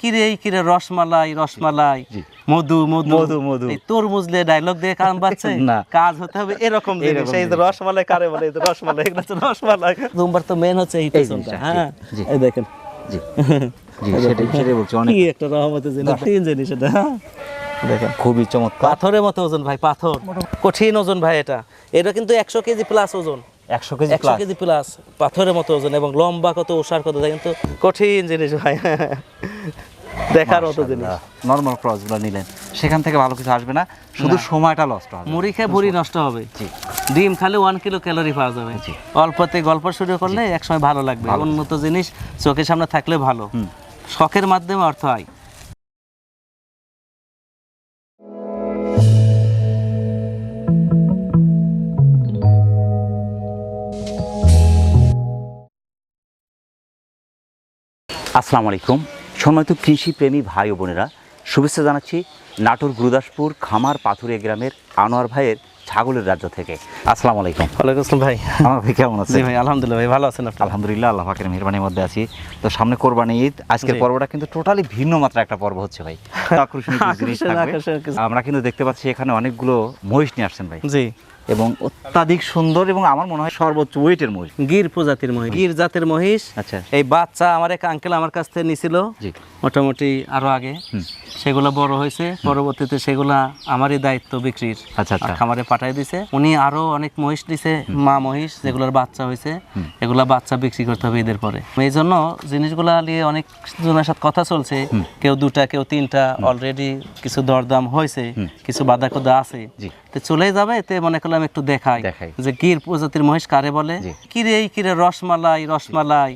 কিরে কিরে রসমালাই রসমালাই মধু মধু। মধু, মধু। তরমুজ দিয়ে ডায়লগ দিয়ে কারণ বাচ্চা না। কাজ হতে হবে এরকম জিনিস। এই যে রসমালাই কারে বলে? এই যে রসমালাই এগুলো রসমালাই। দুম্বার তো মেন হচ্ছে এই পেছনটা হ্যাঁ। এই দেখেন। জি। জি সেটাই সেটাই বলছি অনেক। কি একটা রহমতের জিনিস তিন জিনিস এটা? দেখেন খুবই চমৎকার। পাথরের মতো ওজন ভাই পাথর। কঠিন ওজন ভাই এটা। এটা কিন্তু একশো কেজি প্লাস ওজন। একশো কেজি একশো কেজি প্লাস পাথরের মতো ওজন এবং লম্বা কত ওষার কত দেখেন তো কঠিন জিনিস ভাই। দেখার মতো জিনিস। নর্মাল ক্রসগুলো নিলেন। সেখান থেকে ভালো কিছু আসবে না। শুধু সময়টা লস্ট হবে। মুড়ি খেয়ে ভুড়ি নষ্ট হবে। জি। ডিম খালে ওয়ান কিলো ক্যালোরি পাওয়া যাবে। জি। অল্পতে গল্প শুরু করলে একসময় ভালো লাগবে। উন্নত জিনিস চোখের সামনে থাকলে ভালো। শখের মাধ্যমে অর্থ হয় আসসালামু আলাইকুম। সম্মানিত কৃষি প্রেমী ভাই ও বোনেরা শুভেচ্ছা জানাচ্ছি নাটোর গুরুদাসপুর খামার পাথুরিয়া গ্রামের আনোয়ার ভাইয়ের ছাগলের রাজ্য থেকে। আসসালামু আলাইকুম। ওয়ালাইকুম আসসালাম ভাই। আমার ভাই কেমন আছে ভাই আলহামদুলিল্লাহ ভাই ভালো আছেন আপনি? আলহামদুলিল্লাহ আল্লাহ পাকের মেহরবানির মধ্যে আছি। তো সামনে কোরবানি ঈদ আজকের পর্বটা কিন্তু টোটালি ভিন্ন মাত্রা একটা পর্ব হচ্ছে ভাই। আকর্ষণীয় জিনিস। আমরা কিন্তু দেখতে পাচ্ছি এখানে অনেকগুলো মহিষ নিয়ে আসছেন ভাই। জি। এবং অত্যাধিক সুন্দর এবং আমার মনে হয় সর্বোচ্চ ওয়েটের মহিষ। গির প্রজাতির মহিষ গির জাতের মহিষ। আচ্ছা। এই বাচ্চা আমার এক আঙ্কেল আমার কাছ থেকে নিছিল। জি। মোটামুটি আরও আগে। সেগুলো বড় হয়েছে। পরবর্তীতে সেগুলা আমারই দায়িত্ব বিক্রির। আচ্ছা, আচ্ছা। খামারে পাঠাই দিছে। উনি আরও অনেক মহিষ দিছে মা মহিষ যেগুলোর বাচ্চা হয়েছে এগুলা বাচ্চা বিক্রি করতে হবে এদের পরে। এই জন্য জিনিসগুলা নিয়ে অনেক জনের সাথে কথা চলছে। কেউ দুটা কেউ তিনটা। অলরেডি কিছু দরদাম হয়েছে কিছু বাধা কোদা আছে তো চলে যাবে এতে মনে করলাম একটু দেখাই। যে গির প্রজাতির মহিষ কারে বলে? কিরে কিরে রসমালাই রসমালাই?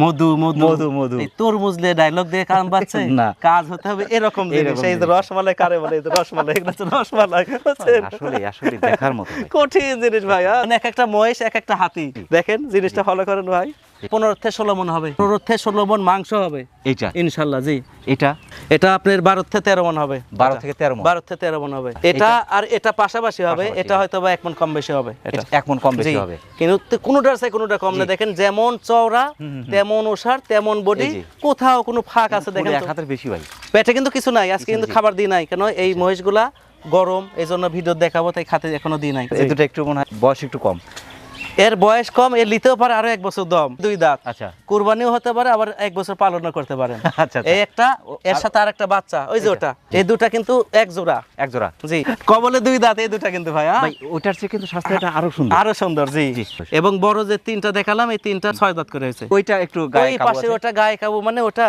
মধু মধু। মধু, মধু। তরমুজ দিয়ে ডায়লগ দিয়ে কাম পাচ্ছে না। কাজ হতে হবে এরকম জিনিস। এই জিনিস। রসমালাই কারে বলে রসমালাই এগুলো হচ্ছে রসমালাই। আসলে আসলে দেখার মতো কঠিন জিনিস ভাই হ্যাঁ? মানে এক একটা মহিষ এক একটা হাতি। দেখেন জিনিসটা ফলো করেন ভাই। পনেরো থেকে ষোলো মন হবে। পনেরো থেকে ষোলো মন মাংস হবে। ইনশাল্লাহ জি। এটা? এটা আপনার বারো থেকে তেরো মন হবে। বারো থেকে তেরো মণ। বারো থেকে তেরো মন হবে। এটা আর এটা পাশাপাশি হবে। এটা হয়তো বা এক মন কম বেশি হবে। এটা এক কম বেশি হবে। কিন্তু কোনোটার চাই কোনোটা কম না। দেখেন যেমন চওড়া তেমন ওষার তেমন বডি কোথাও কোনো ফাঁক আছে দেখেন এক। হাতের বেশি ভাই। পেটে কিন্তু কিছু নাই। আজকে কিন্তু খাবার দিই নাই। কেন? এই মহিষগুলা গরম এই জন্য ভিডিও দেখাবো তাই খাতে এখনও দিই নাই। এই দুটো একটু মনে হয় বয়স একটু কম। এর বয়স কম এর নিতেও পারে আরও এক বছর দম দুই দাঁত। আচ্ছা। কুরবানিও হতে পারে আবার এক বছর পালনও করতে পারেন আচ্ছা, আচ্ছা। এই একটা এর সাথে আর একটা বাচ্চা ওই যে ওটা। এই দুটা কিন্তু এক জোড়া। এক জোড়া। জি। কবলে দুই দাঁত এই দুটা কিন্তু ভাই হ্যাঁ? ভাই ওটার চেয়ে কিন্তু স্বাস্থ্যটা আরও সুন্দর। আরও সুন্দর জি। এবং বড় যে তিনটা দেখালাম এই তিনটা ছয় দাঁত করে হয়েছে। ওইটা একটু গায়ে ওই কাবু পাশে ওটা গায়ে কাবু মানে ওটা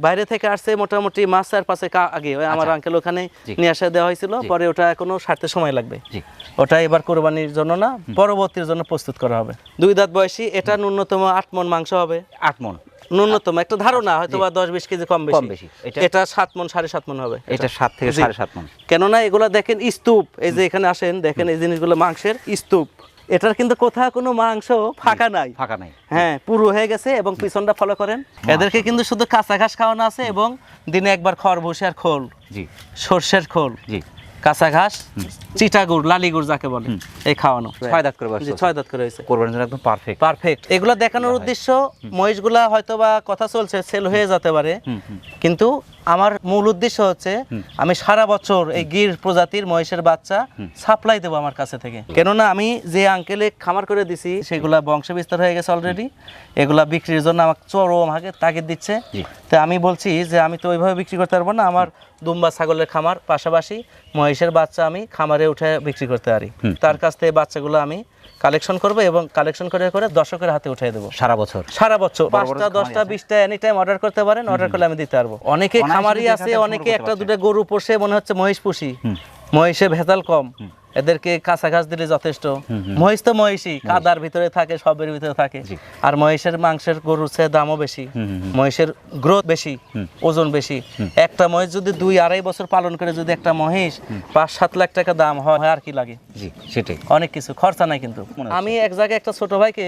বাইরে থেকে আসছে মোটামুটি মাস চার পাশে কা- আগে ওই আমার আঙ্কেল ওখানে আচ্ছা। নিয়ে আসা দেওয়া হয়েছিল। পরে ওটা এখনও সারতে সময় লাগবে। জি। ওটা এবার কোরবানির জন্য না পরবর্তীর জন্য প্রস্তুত করা হবে? দুই দাঁত বয়সী এটা ন্যূনতম আট মন মাংস হবে। আট মন ন্যূনতম একটা ধারণা হয়তো বা দশ বিশ কেজি কম কম বেশি। এটা- সাত মন সাড়ে সাত মন হবে। এটা সাত থেকে সাড়ে সাত মন কেননা এগুলো দেখেন স্তূপ এই যে এখানে আসেন দেখেন এই জিনিসগুলো মাংসের স্তূপ। এটার কিন্তু কোথাও কোনো মাংস ফাঁকা নাই। ফাঁকা নাই। হ্যাঁ পুরো হয়ে গেছে এবং পিছনটা ফলো করেন। এদেরকে কিন্তু শুধু কাঁচা ঘাস খাওয়ানো আছে এবং দিনে একবার খড় ভুষিয়ার খোল জি। সর্ষের খোল। জি। কাঁচা ঘাস চিটা গুড় লালি গুড় যাকে বলে এই খাওয়ানো। ছয় দাঁত করে বসে ছয় দাঁত করে হয়েছে কোরবানির জন্য একদম পারফেক্ট পারফেক্ট এগুলা দেখানোর উদ্দেশ্য মহিষগুলা হয়তো বা কথা চলছে সেল হয়ে যেতে পারে। কিন্তু আমার মূল উদ্দেশ্য হচ্ছে আমি সারা বছর এই গির প্রজাতির মহিষের বাচ্চা সাপ্লাই দেবো আমার কাছে থেকে। কেননা আমি যে আঙ্কেলে খামার করে দিছি সেগুলা বংশ বিস্তার হয়ে গেছে অলরেডি এগুলা বিক্রির জন্য আমাকে চরম আগে তাগিদ দিচ্ছে। তো আমি বলছি যে আমি তো ওইভাবে বিক্রি করতে পারব না আমার দুম্বা ছাগলের খামার পাশাপাশি মহিষের বাচ্চা আমি খামারে উঠে বিক্রি করতে পারি। তার কাছ থেকে বাচ্চাগুলো আমি কালেকশন করব এবং কালেকশন করে করে দর্শকের হাতে উঠিয়ে দেবো। সারা বছর। সারা বছর। পাঁচটা দশটা বিশটা এনি টাইম অর্ডার করতে পারেন অর্ডার করলে আমি দিতে পারব। অনেকে খামারি আছে অনেকে একটা দুটো গরু পোষে মনে হচ্ছে মহেশ পুষি। মহিষে ভেজাল কম। এদেরকে কাঁচা ঘাস দিলে যথেষ্ট। মহিষ তো মহিষই কাদার ভিতরে থাকে সবের ভিতরে থাকে। আর মহিষের মাংসের গরুর চেয়ে দামও বেশি। মহিষের গ্রোথ বেশি ওজন বেশি। একটা মহিষ যদি দুই আড়াই বছর পালন করে যদি একটা মহিষ পাঁচ সাত লাখ টাকা দাম হয় আর কি লাগে? সেটাই। অনেক কিছু খরচা নাই কিন্তু। আমি এক জায়গায় একটা ছোট ভাইকে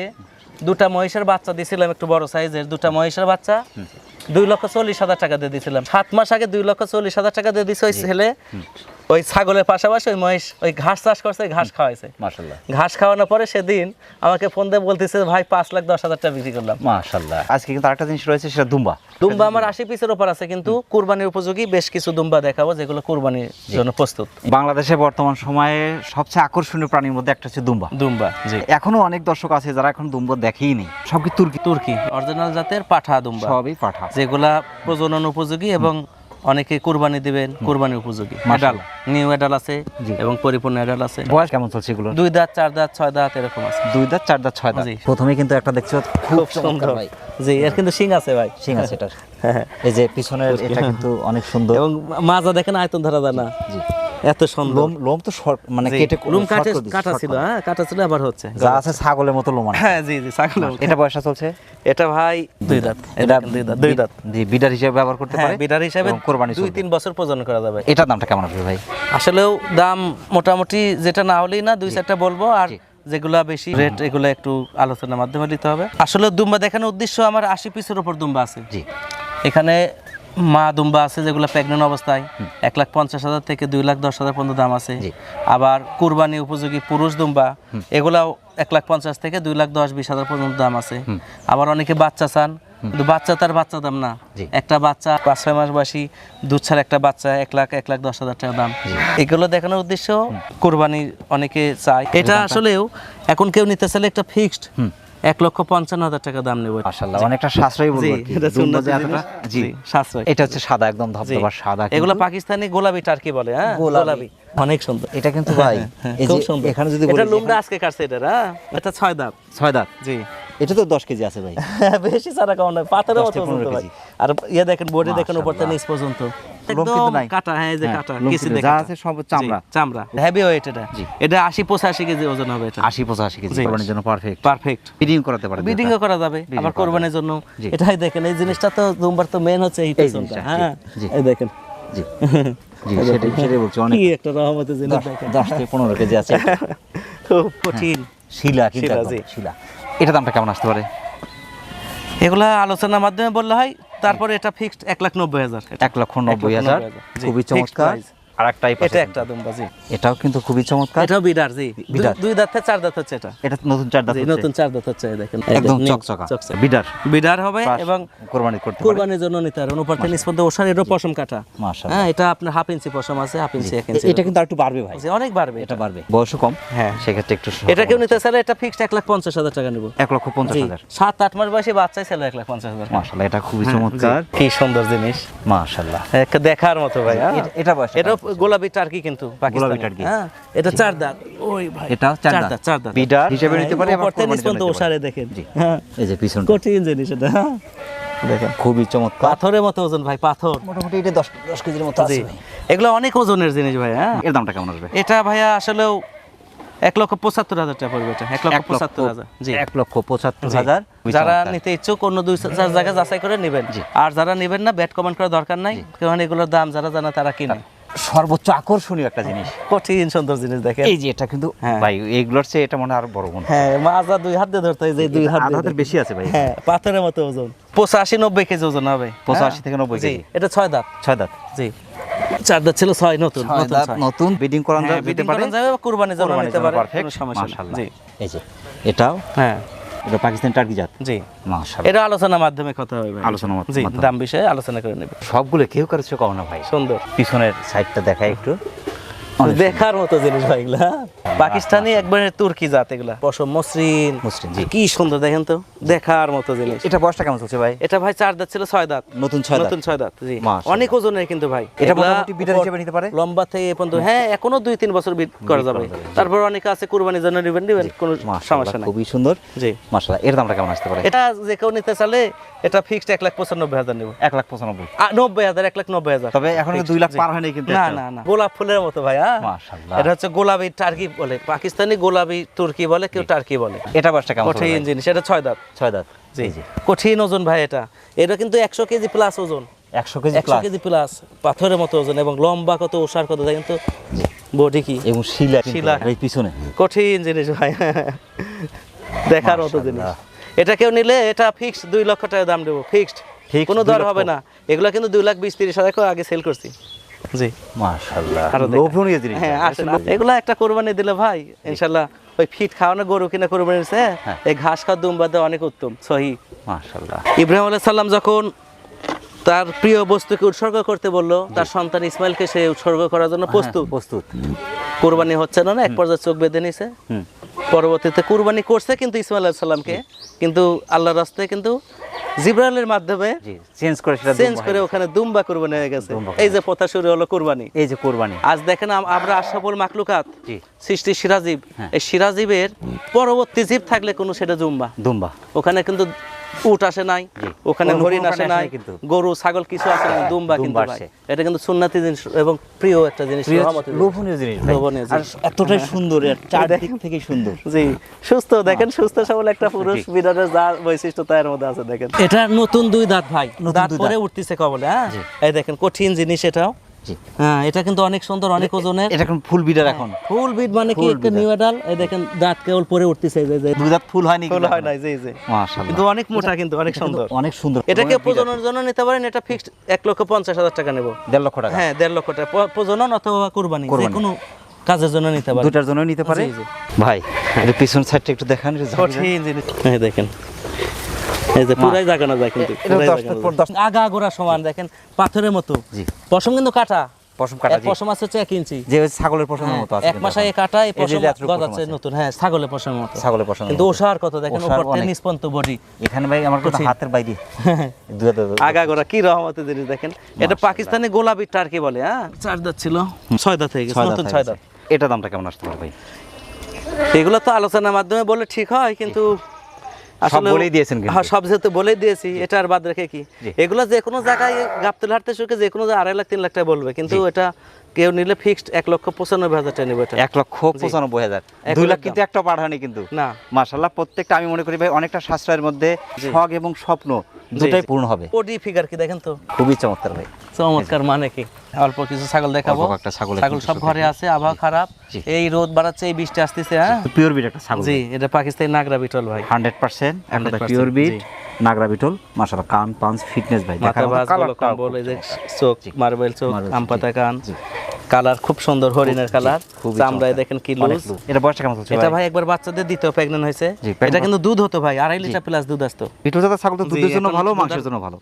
দুটা মহিষের বাচ্চা দিয়েছিলাম একটু বড় সাইজের। দুটা মহিষের বাচ্চা দুই লক্ষ চল্লিশ হাজার টাকা দিয়ে দিয়েছিলাম সাত মাস আগে দুই লক্ষ চল্লিশ হাজার টাকা দিয়ে দিছে ওই ছেলে। ওই ছাগলের পাশাপাশি ওই মহিষ ওই ঘাস চাষ করছে ঘাস খাওয়াইছে। মাশাল্লাহ ঘাস খাওয়ানোর পরে সেদিন আমাকে ফোন দিয়ে বলতেছে ভাই পাঁচ লাখ দশ হাজার টাকা বিক্রি করলাম। মাশাল্লাহ আজকে কিন্তু আরেকটা জিনিস রয়েছে সেটা দুম্বা। দুম্বা আমার আশি পিসের ওপর আছে কিন্তু কুরবানির উপযোগী বেশ কিছু দুম্বা দেখাবো যেগুলো কুরবানির জন্য প্রস্তুত। বাংলাদেশে বর্তমান সময়ে সবচেয়ে আকর্ষণীয় প্রাণীর মধ্যে একটা হচ্ছে দুম্বা। দুম্বা জি। এখনও অনেক দর্শক আছে যারা এখন দুম্বা দেখেই নেই। সব কি তুর্কি। তুর্কি অরিজিনাল জাতের পাঠা দুম্বা। সবই পাঠা। যেগুলা প্রজনন উপযোগী এবং অনেকে কোরবানি দিবেন কোরবানি উপযোগী। এডাল নিউ এডাল আছে এবং পরিপূর্ণ এডাল আছে। বয়স কেমন চলছে এগুলো? দুই দাঁত চার দাঁত ছয় দাঁত এরকম আছে। দুই দাঁত চার দাঁত ছয় দাঁত। জি। প্রথমে কিন্তু একটা দেখছ খুব সুন্দর। ভাই। জি এর কিন্তু শিং আছে ভাই। সিং আছে এটা হ্যাঁ। এই যে পিছনের এটা কিন্তু অনেক সুন্দর। এবং মাজা দেখেন আয়তন ধরা যায় না। জি। এত সুন্দর। লোম লোম তো মানে কেটে লুম কাটে কাটা ছিল হ্যাঁ কাটা ছিল আবার হচ্ছে। যা আছে ছাগলের মতো লোম হ্যাঁ জি জি ছাগল এটা চলছে? এটা ভাই দুই দাঁত। এটা এটা দুই দাঁত দুই দাঁত। জি বিডার হিসেবে ব্যবহার করতে হ্যাঁ পারে। বিডার হিসাবে কোরবানি দুই তিন বছর প্রজনন করা যাবে। এটার দামটা কেমন আসবে ভাই? আসলেও দাম মোটামুটি যেটা না হলেই না দুই চারটা বলব। আর যেগুলা বেশি রেট এগুলো একটু আলোচনার মাধ্যমে দিতে হবে। আসলে দুম্বা দেখানোর উদ্দেশ্য আমার আশি পিসের উপর দুম্বা আছে। জি। এখানে মা দুম্বা আছে যেগুলো প্রেগনেন্ট অবস্থায় এক লাখ পঞ্চাশ হাজার থেকে দুই লাখ দশ হাজার পর্যন্ত দাম আছে। আবার কুরবানি উপযোগী পুরুষ দুম্বা এগুলাও এক লাখ পঞ্চাশ থেকে দুই লাখ দশ বিশ হাজার পর্যন্ত দাম আছে। আবার অনেকে বাচ্চা চান কিন্তু বাচ্চা তার বাচ্চা দাম না। একটা বাচ্চা পাঁচ ছয় মাস বয়সী দুধ ছাড়া একটা বাচ্চা এক লাখ এক লাখ দশ হাজার টাকা দাম। এগুলো দেখানোর উদ্দেশ্য কোরবানি অনেকে চায়। এটা আসলেও এখন কেউ নিতে চাইলে একটা ফিক্সড এক লক্ষ পঞ্চান্ন হাজার টাকা দাম নেব। মাশাআল্লাহ অনেকটা সাশ্রয়ী বলব জি, সাশ্রয়। এটা হচ্ছে সাদা একদম ধবধবা সাদা। এগুলো পাকিস্তানি গোলাপি টার্কি বলে হ্যাঁ? গোলাপি। অনেক সুন্দর। এটা কিন্তু ভাই এই যে এখানে যদি এটা লুমটা আজকে কাটছে এটা হ্যাঁ? এটা ছয় দাঁত। ছয় দাঁত? জি। এটা তো দশ কেজি আছে ভাই। বেশি সারা নয় পাথরের মতো থেকে 15 ওজন তো ভাই আর ইয়ে দেখেন বডি দেখেন উপর থেকে নিচ পর্যন্ত। একদম কাটা হ্যাঁ যে হ্যাঁ, কাটা কিছু কিন্তু দেখে যা কাটা। আছে সব চামড়া। চামড়া। হেভি ওয়েট এটা এটা আশি পঁচাশি কেজি ওজন হবে এটা। আশি পঁচাশি কেজি কোরবানির জন্য পারফেক্ট পারফেক্ট ফিডিং করাতে পারে বিডিংও করা যাবে আবার কোরবানির জন্য। এটাই দেখেন এই জিনিসটা তো দুম্বার তো মেন হচ্ছে এই পেছনটা হ্যাঁ। এই দেখেন। জি। জি সেটাই সেটাই বলছি অনেক কি একটা রহমতের জিনিস দশ- দেখেন। দশ থেকে পনেরো কেজি আছে। খুব কঠিন। শিলা কিন্তু শিলা, শিলা। এটা দামটা কেমন আসতে পারে? এগুলা আলোচনার মাধ্যমে বললে হয় তারপরে এটা ফিক্সড এক লাখ নব্বই হাজার। এক লক্ষ নব্বই হাজার। খুবই চমৎকার। আর এটা একটা দুম্বা জি এটাও কিন্তু খুবই চমৎকার। এটাও বিডার জি। দুই- বিডার। দুই দাঁত থেকে চার দাঁত হচ্ছে এটা। এটা নতুন চার দাঁত হচ্ছে। নতুন চার দাঁত হচ্ছে দেখেন। একদম চকচকা। বিডার বিডার হবে এবং কোরবানি করতে কুরবানির জন্য নিতে পারবেন উপর থেকে নিচ পর্যন্ত ওষার এরও পশম কাটা। মাশাআল্লাহ। হ্যাঁ এটা আপনার হাফ ইঞ্চি পশম আছে হাফ ইঞ্চি এক ইঞ্চি। এটা কিন্তু আরেকটু বাড়বে ভাই। অনেক বাড়বে এটা বাড়বে। বয়সও কম। হ্যাঁ। সেক্ষেত্রে একটু এটা কেউ নিতে চাইলে এটা ফিক্সড এক লাখ পঞ্চাশ হাজার টাকা নেব। এক লক্ষ পঞ্চাশ হাজার। সাত আট মাস বয়সী বাচ্চাই ছিল এক লাখ পঞ্চাশ হাজার। মাশাআল্লাহ এটা খুবই হ্যাঁ, চমৎকার। কি সুন্দর জিনিস। মাশাআল্লাহ। একটা দেখার মতো ভাই হ্যাঁ। এটা- এটা বয়স এটা গোলাপি টার্কি কিন্তু পাকিস্তানি। টার্কি। হ্যাঁ এটা চার দাঁত ওই ভাই এটাও চার দাঁত চার দাঁত বিডার হিসেবে নিতে পারে আবার উপর থেকে নিচ কোরবানির জন্য পর্যন্ত নিতে দেখেন। জি। হ্যাঁ এই যে পিছন কঠিন জিনিস এটা হ্যাঁ। দেখেন। খুবই চমৎকার। পাথরের মতো ওজন ভাই পাথর। মোটামুটি এটা দশ দশ কেজির মতো আছে। এগুলো অনেক ওজনের জিনিস ভাই হ্যাঁ। এর দামটা কেমন আসবে? এটা ভাইয়া আসলেও এক লক্ষ পঁচাত্তর হাজার টাকা পড়বে এটা। এক লক্ষ পঁচাত্তর হাজার। জি। এক লক্ষ পঁচাত্তর হাজার। যারা। নিতে ইচ্ছুক অন্য দুই চার জায়গায় যাচাই করে নেবেন। আর যারা নেবেন না ব্যাট কমেন্ট করার দরকার নাই। কারণ এগুলোর দাম যারা জানা তারা কিনে। সর্বোচ্চ আকর্ষণীয় একটা জিনিস। কঠিন সুন্দর জিনিস দেখেন। এই যে এটা কিন্তু হ্যাঁ। ভাই এইগুলোর চেয়ে এটা মনে হয় আরও বড় গুণ হ্যাঁ। মাজা দুই হাত দিয়ে ধরতে হয় যে দুই হাত আধাতের বেশি আছে ভাই। হ্যাঁ পাথরের মতো ওজন। পঁচাশি নব্বই কেজি ওজন হবে। 85 থেকে 90 জি, কেজি। এটা ছয় দাঁত। ছয় দাঁত। জি। চার দাঁত ছিল ছয় নতুন। নতুন বিডিং করানো হ্যাঁ, breeding পারে করানো যাবে বা কুরবানির নিতে পারে মাশাআল্লাহ। জি। এই যে এটাও? হ্যাঁ। এটা পাকিস্তান টার্কি জাত। জি। মাশাআল্লাহ। এটা আলোচনার মাধ্যমে কথা হবে ভাই। আলোচনার মাধ্যমে- দাম বিষয়ে আলোচনা করে নেবে। সবগুলো কেউ কারও কম না ভাই সুন্দর। পিছনের সাইডটা দেখাই একটু। দেখার মতো জিনিস ভাই এগুলা। পাকিস্তানি একবারে তুর্কি জাত এগুলা। পশম মসৃণ। মসৃণ, জি। কি সুন্দর দেখেন তো দেখার মতো জিনিস। এটা বয়সটা কেমন চলছে ভাই? এটা ভাই চার দাঁত ছিল ছয় দাঁত। নতুন ছয় নতুন ছয় দাঁত জি। অনেক ওজনের কিন্তু ভাই। এটা মোটামুটি বিটার হিসেবে নিতে পারে? লম্বা থেকে এ পর্যন্ত। হ্যাঁ এখনও দুই তিন বছর বিট করা যাবে। তারপর অনেকে আছে কুরবানির জন্য নেবেন নেবেন কোনো সমস্যা নাই। খুবই সুন্দর। জি। মাশাআল্লাহ এর দামটা কেমন আসতে পারে? এটা যে কেউ নিতে চালে এটা ফিক্সড এক লাখ পঁচানব্বই হাজার নেব। এক লাখ পঁচানব্বই। নব্বই হাজার এক লাখ নব্বই হাজার। তবে এখন দুই লাখ পার হয়নি কিন্তু না না না। গোলাপ ফুলের মতো ভাই। এটা হচ্ছে গোলাপি টার্কি বলে পাকিস্তানি গোলাপি তুর্কি বলে কেউ টার্কি বলে। এটা বয়সটা কেমন কঠিন জিনিস এটা ছয় দাঁত। ছয় দাঁত। জি। যে কঠিন ওজন ভাই এটা। এটা কিন্তু একশো কেজি প্লাস ওজন। একশো কেজি একশো কেজি প্লাস পাথরের মতো ওজন এবং লম্বা কত ওষার কত দেখেন তো। বডি কি? এবং শিলা শিলা। এই পিছনে। কঠিন জিনিস ভাই। দেখার মতো জিনিস। এটা কেউ নিলে এটা ফিক্সড দুই লক্ষ টাকা দাম দেবো। ফিক্সড কোনো দর হবে না। এগুলো কিন্তু দুই লাখ বিশ তিরিশ হাজার আগে সেল করছি। জি। মাশাআল্লাহ। লোভনীয় জিনিস হ্যাঁ আসেন এগুলা একটা কোরবানি দিলে ভাই ইনশাল্লাহ ওই ফিট খাওয়ানো গরু কিনা কোরবানি দিছে হ্যাঁ। এই ঘাস খাওয়া দুম্বা দেওয়া অনেক উত্তম সহি। মাশাআল্লাহ। ইব্রাহিম আলাইহিস সালাম যখন তার প্রিয় বস্তুকে উৎসর্গ করতে বলল তার সন্তান ইসমাইলকে সে উৎসর্গ করার জন্য প্রস্তুত হ্যাঁ, প্রস্তুত। কোরবানি হচ্ছে না না এক পর্যায়ে চোখ বেঁধে নিছে। পরবর্তীতে কুরবানি করছে কিন্তু ইসমাইল সালামকে। কিন্তু আল্লাহর রাস্তায় কিন্তু জিব্রাইলের মাধ্যমে চেঞ্জ করে সেটা চেঞ্জ করে ওখানে দুম্বা কুরবানি হয়ে গেছে। এই যে পথা শুরু হলো কুরবানি। এই যে কুরবানি। আজ দেখেন আমরা আশাফুল মাকলুকাত জি। সৃষ্টি সিরাজীব। হ্যাঁ। এই সিরাজীবের পরবর্তী জীব থাকলে কোনো সেটা জুম্বা দুম্বা। ওখানে কিন্তু উট আসে নাই ওখানে হরিণ আসে নাই নাই কিন্তু। গরু ছাগল কিছু আসে না দুম্বা কিন্তু দুম্বা। আসে। এটা কিন্তু সুন্নাতি জিনিস এবং প্রিয় একটা জিনিস। লোভনীয় জিনিস লোভনীয় আর এতটাই সুন্দর চারদিক থেকে সুন্দর জি সুস্থ দেখেন সুস্থ সবল একটা পুরুষ। বিড়ালের যা বৈশিষ্ট্য তার মধ্যে আছে দেখেন এটা নতুন দুই দাঁত ভাই দাঁত পরে। উঠতেছে কবলে হ্যাঁ এই দেখেন কঠিন জিনিস এটাও হ্যাঁ এটা কিন্তু অনেক সুন্দর অনেক ওজনের। এটা এখন ফুল বিডার এখন। ফুল বিট মানে কি একটা নিউ ডাল এই দেখেন দাঁত কেবল পরে উঠতেছে যে যে। দুই দাঁত ফুল হয়নি ফুল হয় নাই জি জি। মাশাআল্লাহ। কিন্তু অনেক মোটা কিন্তু অনেক সুন্দর। অনেক সুন্দর। এটাকে প্রজননের জন্য নিতে পারেন এটা ফিক্সড এক লক্ষ পঞ্চাশ হাজার টাকা নেব। দেড় লক্ষ টাকা। হ্যাঁ দেড় লক্ষ টাকা। প্রজনন অথবা কুরবানি যে। কোনো কাজের জন্য নিতে পারেন। দুটার জন্য নিতে পারে। ভাই এটা পিছন সাইডটা একটু দেখান। কঠিন জিনিস। দেখেন। এই যে পুরাই জাগানো যায় কিন্তু? এটা পুরাই দশ জাগানো ফুট যায়। আগা গোড়া সমান দেখেন পাথরের মতো। পশম কিন্তু কাটা। পশম কাটা পশম আছে হচ্ছে এক ইঞ্চি। যে ছাগলের পশমের মতো আছে এক মাসে এখন। কাটা এই এই পশম গজাচ্ছে নতুন। হ্যাঁ ছাগলের পশমের মতো। ছাগলের পশমের কিন্তু ওষার কত দেখেন উপর থেকে অনেক। বডি। এখানে ভাই আমার কিন্তু হাতের বাইরে আগা গোড়া কি রহমতের জিনিস দেখেন। এটা পাকিস্তানি গোলাপি টার্কি বলে হ্যাঁ? চার দাঁত ছিল। ছয় দাঁত হয়ে গেছে নতুন ছয় দাঁত। এটা দামটা কেমন আসতে পারে ভাই? এগুলো তো আলোচনার মাধ্যমে বলে ঠিক হয় কিন্তু বলেই দিয়েছেন হ্যাঁ সব যেহেতু বলেই দিয়েছি এটা আর বাদ রেখে কি। এগুলো যে কোনো জায়গায় গাবতুল হাটতে শুকে যে কোনো আড়াই লাখ তিন লাখ টাকা বলবে কিন্তু এটা কেউ নিলে ফিক্সড এক লক্ষ পঁচানব্বই হাজার টাকা নেবে এক লক্ষ পঁচানব্বই হাজার। দুই লাখ কিন্তু একটা পাঠানি কিন্তু। না। মাশাল্লাহ প্রত্যেকটা আমি মনে করি ভাই অনেকটা সাশ্রয়ের মধ্যে শখ এবং স্বপ্ন দুটাই পূর্ণ হবে। বডি ফিগার কি দেখেন তো? খুবই চমৎকার ভাই। চমৎকার মানে কি? অল্প কিছু ছাগল দেখাবো। একটা ছাগল ছাগল সব ঘরে আছে আবহাওয়া খারাপ। এই রোদ বাড়াচ্ছে এই বৃষ্টি আসতেছে হ্যাঁ? পিওর বিট একটা ছাগল জি এটা পাকিস্তানি নাগরা বিটল ভাই। হান্ড্রেড পার্সেন্ট 100% পিওর বিট। নাগরা বিটল মাশাল্লাহ কান পাঞ্চ ফিটনেস ভাই খুব চোখ মার্বেল চোখ Marble আম পাতা কান। কালার খুব সুন্দর হরিণের কালার। চামড়ায় দেখেন কি লুজ এটা বয়সটা কেমন চলছে এটা ভাই? একবার বাচ্চাদের দ্বিতীয় প্রেগনেন্ট হয়েছে। এটা কিন্তু দুধ হতো ভাই আড়াই লিটার প্লাস দুধ আসতো। বিটল জাতের ছাগল তো দুধের জন্য ভালো মাংসের জন্য ভালো?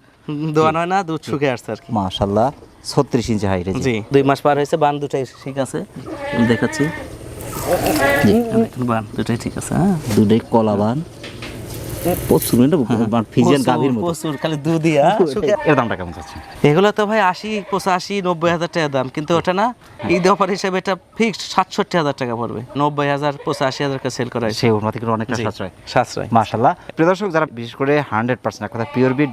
দোয়ান হয় না দুধ শুকে আসছে আর কি। মাশাল্লাহ ছত্রিশ ইঞ্চি হাইট জি। দুই মাস পার হয়েছে বান দুটাই ঠিক আছে। দেখাচ্ছি। বান দুটাই ঠিক আছে হ্যাঁ। দুধে কলাবান প্রচুর ফিজিয়ান গাভীর মতো। প্রচুর খালি দুধই দিয়া এর দামটা কেমন যাচ্ছে এগুলো তো ভাই আশি পঁচাশি নব্বই হাজার টাকা দাম কিন্তু ওটা না ঈদ অফার হিসেবে এটা ফিক্সড সাতষট্টি হাজার টাকা পড়বে। নব্বই হাজার পঁচাশি হাজার টাকা সেল করা সেই উন্নতি অনেকটা সাশ্রয়। সাশ্রয়। মাশাল্লাহ প্রিয় দর্শক যারা বিশেষ করে হান্ড্রেড পার্সেন্ট এক কথা পিওর বিট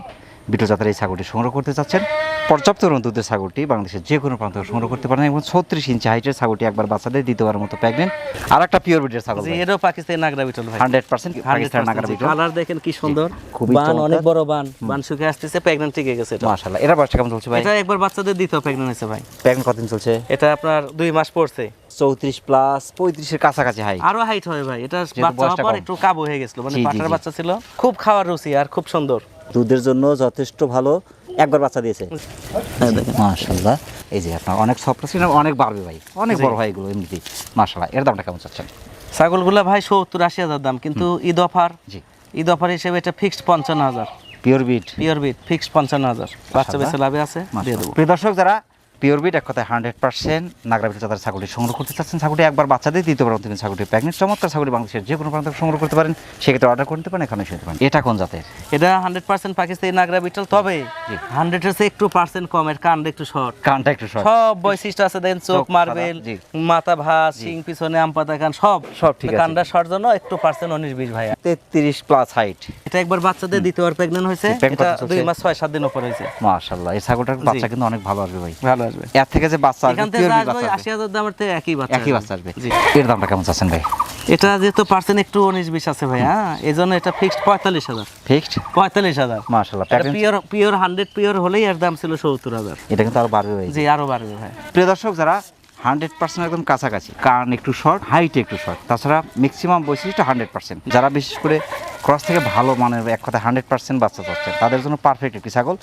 বিটো জাতের এই ছাগলটি সংগ্রহ করতে চাচ্ছেন পর্যাপ্ত দুধের ছাগলটি বাংলাদেশের যে কোনো প্রান্ত সংগ্রহ করতে পারেন এবং ছত্রিশ ইঞ্চি হাইটের ছাগলটি একবার বাচ্চাদের দ্বিতীয়বার মতো প্রেগনেন্ট আর একটা পিওর বিটের ছাগল পাকিস্তানি নাগরা বিটল হান্ড্রেড পার্সেন্ট পাকিস্তান নাগারা বিটো কালার দেখেন কি সুন্দর। বান অনেক বড় বান। বান শুকে আসতেছে প্রেগনেন্ট টিকে গেছে এটা। বয়সটা কেমন চলছে ভাই? এটা একবার বাচ্চাদের দ্বিতীয় প্রেগনেন্ট হয়েছে ভাই। কতদিন চলছে? এটা আপনার দুই মাস পড়ছে। চৌত্রিশ প্লাস পঁয়ত্রিশের কাছাকাছি হাই আরও হাইট হবে ভাই এটা বাচ্চা একটু কাবু হয়ে গেছিল মানে পাটার বাচ্চা ছিল। খুব খাওয়ার রুচি আর খুব সুন্দর। দুধের জন্য যথেষ্ট ভালো। একবার বাচ্চা দিয়েছে। মাসাল্লাহ মাশাল্লাহ এই যে আপনার অনেক সফট আছে অনেক বাড়বে ভাই। অনেক বড় হয় এগুলো এমনিতেই। মাশাল্লাহ এর দামটা কেমন চাচ্ছেন? ছাগলগুলা ভাই সত্তর আশি হাজার দাম কিন্তু ঈদ অফার জি। ঈদ অফার হিসেবে এটা ফিক্সড পঞ্চান্ন হাজার। Pure bit pure bit fixed পঞ্চান্ন হাজার। বাচ্চা বেচে লাভে আছে দিয়ে দেবো। প্রিয় দর্শক যারা পিওর বিট এক কথায় হান্ড্রেড পার্সেন্ট নাগরা বিট তাদের ছাগলটি সংগ্রহ করতে চাচ্ছেন। ছাগলটি একবার বাচ্চাদের দ্বিতীয়বার তুমি ছাগলটি প্রেগনেন্ট। চমৎকার ছাগলটি বাংলাদেশের যে কোনো প্রান্ত সংগ্রহ করতে পারেন। সেক্ষেত্রে অর্ডার করতে পারেন এখানে শুনতে পারেন এটা কোন জাতের? এটা হান্ড্রেড পার্সেন্ট পাকিস্তানি নাগরা বিটল তবে হান্ড্রেড এর একটু পার্সেন্ট কম এর কান্ড একটু শর্ট কানটা একটু শর্ট সব বৈশিষ্ট্য আছে দেখেন চোখ মার্বেল মাথা ভাঁজ শিং পিছনে আম পাতা কান সব। সব ঠিক আছে। কান্ডা শর্ট জন্য একটু পার্সেন্ট উনিশ বিশ ভাইয়া। তেত্রিশ প্লাস হাইট এটা একবার বাচ্চাদের দ্বিতীয়বার প্রেগনেন্ট হয়েছে। এটা দুই মাস ছয় সাত দিন উপর হয়েছে। মাশাল্লাহ এই ছাগলটার বাচ্চা কিন্তু অনেক ভালো আসবে ভাই। ভালো আসবে। এর থেকে যে বাচ্চা আসবে পিওর যা বিট আসবে বাচ্চা আসবে হাজার দামের থেকে একই বাচ্চা একই বাচ্চা আসবে। জি। এর দামটা কেমন চাচ্ছেন ভাই? এটা যেহেতু পার্সেন্ট একটু আছে ভাই হ্যাঁ এটা ফিক্সড পঁয়তাল্লিশ হাজার। Fixed pure pure hundred pure হলেই এর দাম ছিল সত্তর হাজার। এটা কিন্তু আরও বাড়বে ভাই। জি আরও বাড়বে ভাই। প্রিয় দর্শক যারা হান্ড্রেড পার্সেন্ট একদম কাছাকাছি কান একটু শর্ট হাইট একটু শর্ট তাছাড়া ম্যাক্সিমাম বৈশিষ্ট্য হান্ড্রেড পার্সেন্ট যারা বিশেষ করে ক্রস থেকে ভালো মানের এক কথা হান্ড্রেড পার্সেন্ট বাচ্চা চাচ্ছেন তাদের জন্য পারফেক্ট একটি ছাগল।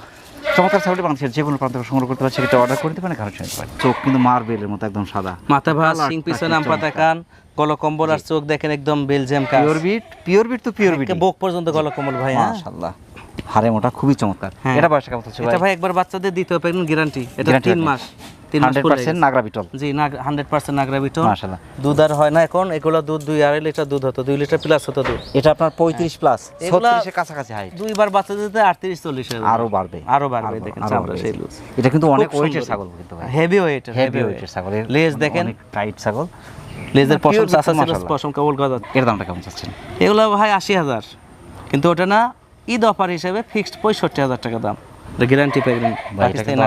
চমৎকার ছাগলটি বাংলাদেশের যে কোনো প্রান্ত সংগ্রহ করতে পারে সেক্ষেত্রে অর্ডার করে দিতে পারেন কারণ শুনতে পারেন চোখ কিন্তু মার্বেলের মতো একদম সাদা। মাথা ভাত সিং পিছনে আম পাতা চমৎকার। কান আর চোখ দেখেন একদম বেলজিয়াম কাজ। পিওর বিট পিওর বিট তো পিওর বিট বোক পর্যন্ত ভাই হ্যাঁ? মাশাআল্লাহ। হারে মোটা খুবই চমৎকার। হ্যাঁ। এটা বয়স কেমন এটা ভাই? একবার বাচ্চাদের দিতে হবে গ্যারান্টি এটা তিন মাস। তিন মাস পার্সেন্ট নাগরা বিটল। জি হান্ড্রেড পার্সেন্ট নাগরা বিটল। মাশাআল্লাহ। দুধ আর হয় না এখন এগুলো দুধ দুই আড়াই লিটার দুধ হতো দুই লিটার প্লাস হতো দুধ। এটা আপনার পঁয়ত্রিশ প্লাস। এগুলা- ছত্রিশের কাছাকাছি হাইট দুইবার বাচ্চা দিতে আটত্রিশ চল্লিশ আরও বাড়বে। আরও বাড়বে দেখেন আরও চামড়া বাড়বে। সেই লুজ এটা কিন্তু অনেক ওয়েটের ছাগল কিন্তু হেভি ওয়েট হেভি ওয়েটের ছাগল। লেজ দেখেন। টাইট ছাগল। লেজের পশম চাষা পশম কেবল গজা এর দামটা কেমন চাচ্ছেন? এগুলো ভাই আশি হাজার। কিন্তু ওটা না ঈদ অফার হিসেবে ফিক্সড পঁয়ষট্টি হাজার টাকা দাম। গ্যারান্টি প্রেগনেন্ট ভাই, এটা কিন্তু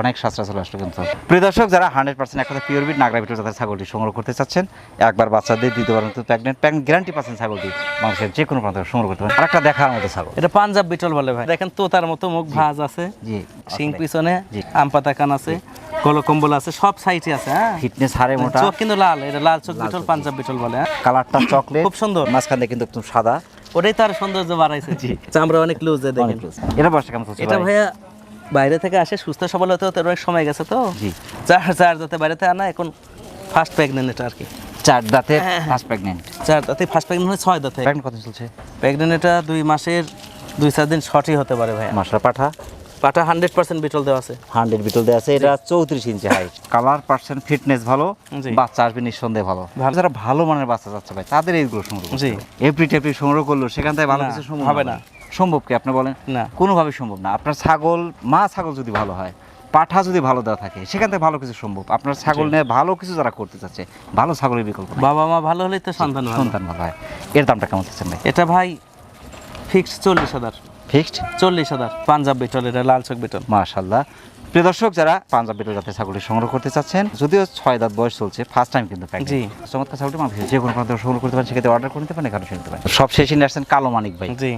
অনেক সাশ্রয় চলে আসলো কিন্তু। প্রিয় দর্শক যারা হান্ড্রেড পার্সেন্ট একটা পিওর বিট নাগরা বিটের যাদের ছাগলটি সংগ্রহ করতে চাচ্ছেন একবার বাচ্চাদের দ্বিতীয়বার মতো প্রেগনেন্ট প্রেগনেন্ট গ্যারান্টি পাচ্ছেন ছাগলটি। মানুষের যে কোনো প্রান্ত সংগ্রহ করতে পারেন। আরেকটা দেখার মতো ছাগল। এটা পাঞ্জাব বিটল বলে ভাই। দেখেন তোতার মতো মুখ ভাঁজ আছে জি। সিং পিছনে আম পাতা কান আছে আছে সব সাইটে আছে হ্যাঁ? ফিটনেস হারে মোটা। চোখ কিন্তু লাল এটা লাল চোখ বিটল পাঞ্জাব বিটল বলে হ্যাঁ? কালারটা চকলেট খুব সুন্দর। মাঝখানে কিন্তু একদম সাদা। ওটাই তার সৌন্দর্য বাড়াইছে। চামড়া অনেক লুজ দেখেন। এটা বর্ষা কেমন এটা ভাইয়া বাইরে থেকে আসে সুস্থ সবল হতে হতে অনেক সময় গেছে তো। জি। চার চার যাতে বাইরে থেকে আনা এখন ফার্স্ট প্রেগনেন্ট এটা আর কি। চার দাঁতে হ্যাঁ, ফার্স্ট প্রেগনেন্ট চার দাঁতে ফার্স্ট প্রেগনেন্ট হয় ছয় দাঁতে। প্রেগনেন্ট কত চলছে? প্রেগনেন্ট এটা দুই মাসের দুই চার দিন শর্টই হতে পারে ভাই মাসলা পাঠা? পাটা হান্ড্রেড পার্সেন্ট বিটল দেওয়া আছে। হান্ড্রেড বিটল দেওয়া আছে এটা চৌত্রিশ inch height colour percent fitness ভালো বাচ্চা আসবে নিঃসন্দেহে ভালো। যারা ভালো মানের বাচ্চা যাচ্ছে ভাই তাদের এইগুলো সংগ্রহ জি। এপ্রি টেপ্রি সংগ্রহ করল সেখান থেকে ভালো কিছু সম্ভব হবে না। সম্ভব কি আপনি বলেন? না। কোনোভাবে সম্ভব না। আপনার ছাগল মা ছাগল যদি ভালো হয় পাঠা যদি ভালো দেওয়া থাকে সেখান থেকে ভালো কিছু সম্ভব। আপনার ছাগল নিয়ে ভালো কিছু যারা করতে চাচ্ছে ভালো ছাগলের বিকল্প বাবা মা ভালো হলে তো সন্তান সন্তান ভালো হয়। এর দামটা কেমন চাচ্ছেন ভাই? এটা ভাই ফিক্সড চল্লিশ হাজার। ফিক্সড চল্লিশ হাজার পাঞ্জাব বিটল এটা লাল চোখ বিটল মাশাল্লাহ প্রিয় দর্শক যারা পাঞ্জাব বিটল জাতের ছাগলটি সংগ্রহ করতে চাচ্ছেন যদিও ছয় দাঁত বয়স চলছে ফার্স্ট টাইম কিন্তু জি। চমৎকার ছাগলটি মানুষ যে কোনো প্রান্ত সংগ্রহ করতে পারেন সেক্ষেত্রে অর্ডার করে নিতে পারেন এখানে শুনতে পারেন। সব শেষে নিয়ে আসছেন কালো মানিক ভাই। জি।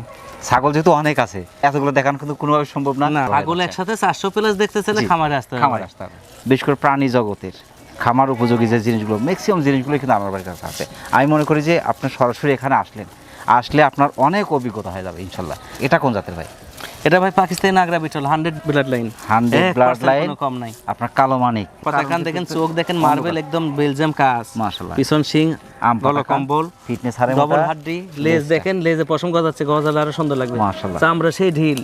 ছাগল যেহেতু অনেক আছে এতগুলো দেখানো কিন্তু কোনোভাবে সম্ভব না। ছাগল একসাথে চারশো প্লাস দেখতে চাইলে খামারে আসতে খামার আসতে হবে। বিশেষ করে প্রাণী জগতের খামার উপযোগী যে জিনিসগুলো ম্যাক্সিমাম জিনিসগুলো কিন্তু আমার বাড়ির কাছে আছে। আমি মনে করি যে আপনি সরাসরি এখানে আসলেন আসলে আপনার অনেক অভিজ্ঞতা হয়ে যাবে ইনশাল্লাহ। এটা কোন জাতের ভাই? এটা ভাই Pakistani Nagra Beetal hundred blood line 100 blood line। কম নাই। আপনার কালো মানিক। পাতাকান দেখেন চোখ দেখেন মার্বেল একদম বেলজিয়াম কাজ মাশাআল্লাহ। পিছন সিং আম গল কম্বল ফিটনেস হারে ডবল। হাড্ডি লেজ দেখেন লেজে পশম গজাচ্ছে গজালে আরও সুন্দর লাগবে। মাশাআল্লাহ। চামড়া সেই ঢিল।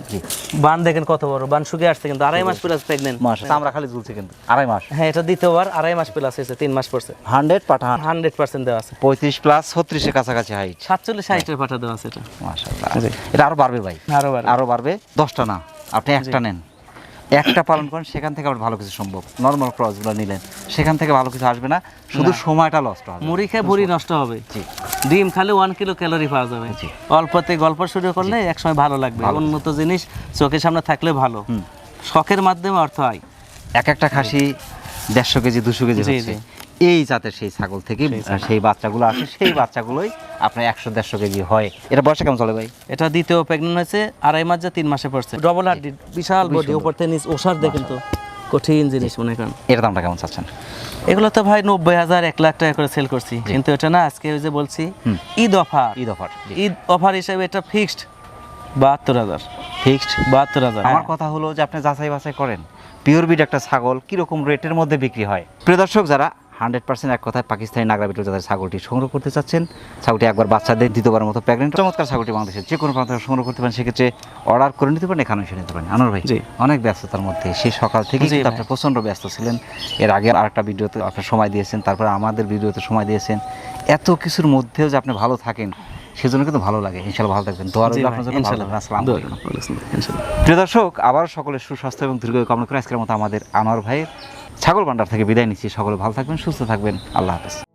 বান দেখেন কত বড় বান শুকিয়ে আসছে কিন্তু আড়াই মাস প্লাস প্রেগনেন্ট মাস আমরা খালি ঝুলছে কিন্তু আড়াই মাস। হ্যাঁ এটা দ্বিতীয়বার আড়াই মাস প্লাস হয়েছে তিন মাস পড়ছে। হান্ড্রেড পাঠা। হান্ড্রেড পার্সেন্ট দেওয়া আছে। পঁয়ত্রিশ প্লাস ছত্রিশের কাছাকাছি হাইট সাতচল্লিশ ষাটের পাঠা দেওয়া আছে এটা। মাশাআল্লাহ। এটা আরও বাড়বে ভাই। আরও বার আরও বাড়বে। দশটা না আপনি একটা নেন। একটা পালন করেন সেখান থেকে আবার ভালো কিছু সম্ভব। নর্মাল ক্রসগুলো নিলেন সেখান থেকে ভালো কিছু আসবে না। শুধু সময়টা লস্ট হবে। মুড়ি খেয়ে ভুড়ি নষ্ট হবে। জি। ডিম খালে ওয়ান কিলো ক্যালোরি পাওয়া যাবে। অল্পতে গল্প শুরু করলে একসময় ভালো লাগবে। উন্নত জিনিস চোখের সামনে থাকলে ভালো। শখের মাধ্যমে অর্থ হয় এক একটা খাসি দেড়শো কেজি দুশো কেজি হচ্ছে। এই জাতের সেই ছাগল থেকে সেই বাচ্চাগুলো আসে সেই বাচ্চাগুলোই আপনার একশো দেড়শো কেজি হয়। এটা বয়সটা কেমন চলে ভাই? এটা দ্বিতীয় প্রেগনেন্ট হয়েছে আড়াই মাস যা তিন মাসে পড়ছে। ডবল হার্ডি বিশাল বডি উপর থেকে নিচ ওষার দেখেন তো কঠিন জিনিস মনে করেন। এর দামটা কেমন চাচ্ছেন? এগুলো তো ভাই নব্বই হাজার এক লাখ টাকা করে সেল করছি। কিন্তু এটা না আজকে ওই যে বলছি। Eid offer Eid offer Eid offer হিসেবে এটা ফিক্সড বাহাত্তর হাজার। ফিক্সড বাহাত্তর হাজার আমার কথা হলো যে আপনি যাচাই বাছাই করেন। পিওর বিড একটা ছাগল কীরকম রেটের মধ্যে বিক্রি হয়? প্রিয় দর্শক যারা হান্ড্রেড পার্সেন্ট এক কথায় পাকিস্তানি নাগরা বিটল যাদের ছাগলটি সংগ্রহ করতে চাচ্ছেন ছাগলটি একবার বাচ্চাদের দ্বিতীয়বার মতো প্রেগনেন্ট চমৎকার ছাগলটি বাংলাদেশের যে কোনো প্রান্ত সংগ্রহ করতে পারেন সেক্ষেত্রে অর্ডার করে নিতে পারেন এখানে এসে নিতে পারেন। আনোর ভাই অনেক ব্যস্ততার মধ্যে সেই সকাল থেকে কিন্তু ভাই। প্রচণ্ড ব্যস্ত ছিলেন। এর আগে আরেকটা ভিডিওতে আপনি সময় দিয়েছেন তারপরে আমাদের ভিডিওতে সময় দিয়েছেন। এত কিছুর মধ্যেও যে আপনি ভালো থাকেন সেজন্য কিন্তু ভালো লাগে। ইনশাল্লাহ ভালো থাকবেন। দোয়া রইল আপনার জন্য ভালো থাকবেন। প্রিয় দর্শক আবার সকলের সুস্বাস্থ্য এবং দীর্ঘ কামনা করে আজকের মতো আমাদের আনোয়ার ভাইয়ের ছাগল ভান্ডার থেকে বিদায় নিচ্ছি। সকলে ভালো থাকবেন সুস্থ থাকবেন। আল্লাহ হাফেজ।